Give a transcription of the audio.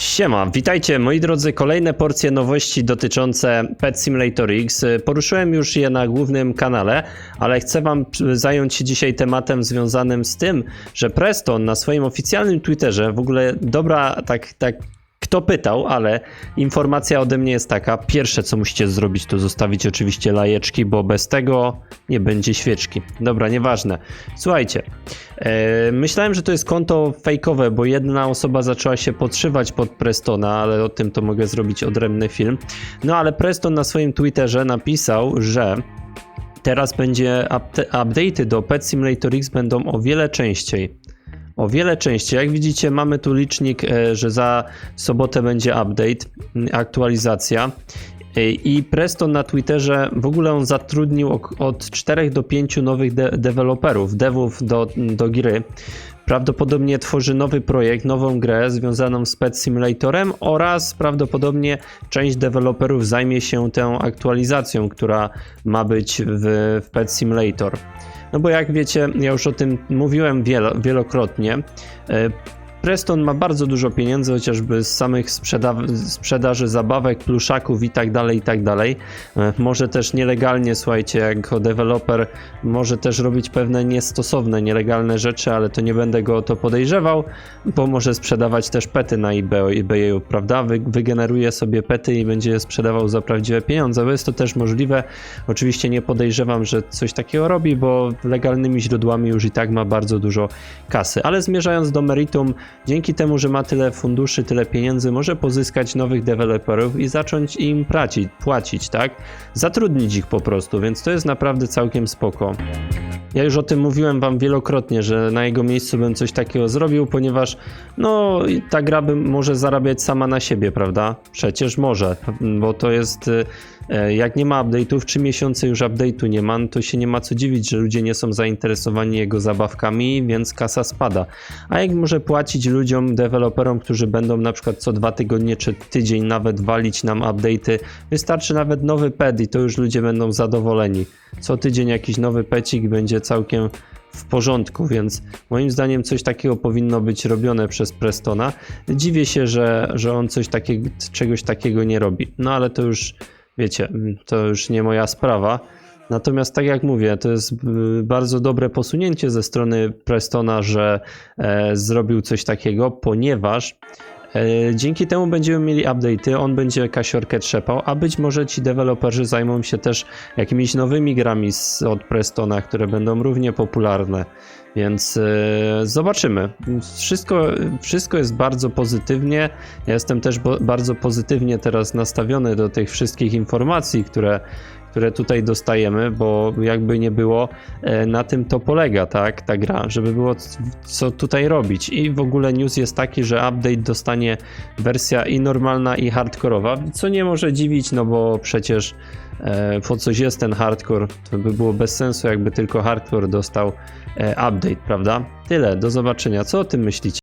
Siema, witajcie moi drodzy, kolejne porcje nowości dotyczące Pet Simulator X. Poruszyłem już je na głównym kanale, ale chcę wam zająć się dzisiaj tematem związanym z tym, że Preston na swoim oficjalnym Twitterze, w ogóle dobra, tak, tak, kto pytał, ale informacja ode mnie jest taka, pierwsze co musicie zrobić to zostawić oczywiście lajeczki, bo bez tego nie będzie świeczki. Dobra, nieważne. Słuchajcie, E, Myślałem, że to jest konto fejkowe, bo jedna osoba zaczęła się podszywać pod Prestona, ale o tym to mogę zrobić odrębny film. No ale Preston na swoim Twitterze napisał, że teraz będzie update'y do Pet Simulator X będą o wiele częściej. O wiele częściej. Jak widzicie, mamy tu licznik, e, że za sobotę będzie update, aktualizacja. E, I Preston na Twitterze w ogóle on zatrudnił od 4 do 5 nowych de- deweloperów, devów do, do gry. Prawdopodobnie tworzy nowy projekt, nową grę związaną z Pet Simulatorem oraz prawdopodobnie część deweloperów zajmie się tą aktualizacją, która ma być w, w Pet Simulator. No bo jak wiecie, ja już o tym mówiłem wielo, wielokrotnie. Preston ma bardzo dużo pieniędzy, chociażby z samych sprzeda- sprzedaży zabawek, pluszaków i tak dalej, i tak dalej. E, Może też nielegalnie, słuchajcie, jako deweloper może też robić pewne niestosowne, nielegalne rzeczy, ale to nie będę go o to podejrzewał, bo może sprzedawać też pety na eBay, eBayu, prawda? Wy, wygeneruje sobie pety i będzie je sprzedawał za prawdziwe pieniądze, bo jest to też możliwe. Oczywiście nie podejrzewam, że coś takiego robi, bo legalnymi źródłami już i tak ma bardzo dużo kasy. Ale zmierzając do meritum, dzięki temu, że ma tyle funduszy, tyle pieniędzy, może pozyskać nowych deweloperów i zacząć im płacić, płacić, tak? Zatrudnić ich po prostu, więc to jest naprawdę całkiem spoko. Ja już o tym mówiłem wam wielokrotnie, że na jego miejscu bym coś takiego zrobił, ponieważ no ta gra by może zarabiać sama na siebie, prawda? Przecież może, bo to jest y, jak nie ma update'ów, 3 miesiące już update'u nie ma, no to się nie ma co dziwić, że ludzie nie są zainteresowani jego zabawkami, więc kasa spada. A jak może płacić ludziom, deweloperom, którzy będą na przykład co dwa tygodnie czy tydzień nawet walić nam update'y, wystarczy nawet nowy ped i to już ludzie będą zadowoleni. Co tydzień jakiś nowy pecik będzie całkiem w porządku, więc moim zdaniem coś takiego powinno być robione przez Prestona. Dziwię się, że, że on coś takiego, czegoś takiego nie robi. No ale to już, wiecie, to już nie moja sprawa. Natomiast tak jak mówię, to jest y, bardzo dobre posunięcie ze strony Prestona, że e, zrobił coś takiego, ponieważ dzięki temu będziemy mieli update'y, on będzie kasiorkę trzepał, a być może ci deweloperzy zajmą się też jakimiś nowymi grami z, od Prestona, które będą równie popularne. Więc e, zobaczymy. Wszystko, wszystko jest bardzo pozytywnie. Ja jestem też bardzo pozytywnie teraz nastawiony do tych wszystkich informacji, które, które tutaj dostajemy, bo jakby nie było, e, na tym to polega, tak, ta gra, żeby było co tutaj robić. I w ogóle news jest taki, że update dostanie wersja i normalna, i hardkorowa, co nie może dziwić, no bo przecież e, po coś jest ten hardcore, to by było bez sensu, jakby tylko hardcore dostał e, update, prawda? Tyle, do zobaczenia. Co o tym myślicie?